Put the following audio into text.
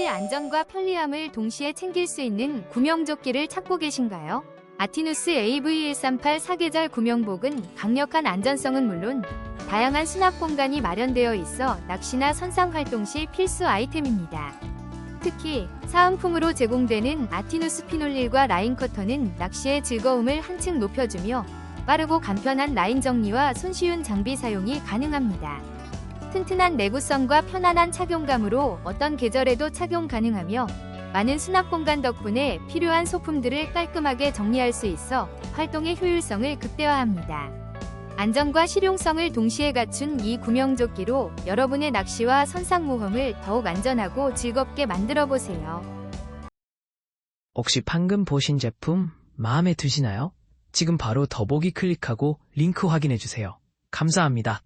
혹시 안전과 편리함을 동시에 챙길 수 있는 구명조끼를 찾고 계신가요? 아티누스 AV138 사계절 구명복은 강력한 안전성은 물론 다양한 수납 공간이 마련되어 있어 낚시나 선상 활동 시 필수 아이템입니다. 특히 사은품으로 제공되는 아티누스 피놀릴과 라인 커터는 낚시의 즐거움을 한층 높여주며 빠르고 간편한 라인 정리와 손쉬운 장비 사용이 가능합니다. 튼튼한 내구성과 편안한 착용감으로 어떤 계절에도 착용 가능하며 많은 수납 공간 덕분에 필요한 소품들을 깔끔하게 정리할 수 있어 활동의 효율성을 극대화합니다. 안전과 실용성을 동시에 갖춘 이 구명조끼로 여러분의 낚시와 선상 모험을 더욱 안전하고 즐겁게 만들어 보세요. 혹시 방금 보신 제품 마음에 드시나요? 지금 바로 더보기 클릭하고 링크 확인해 주세요. 감사합니다.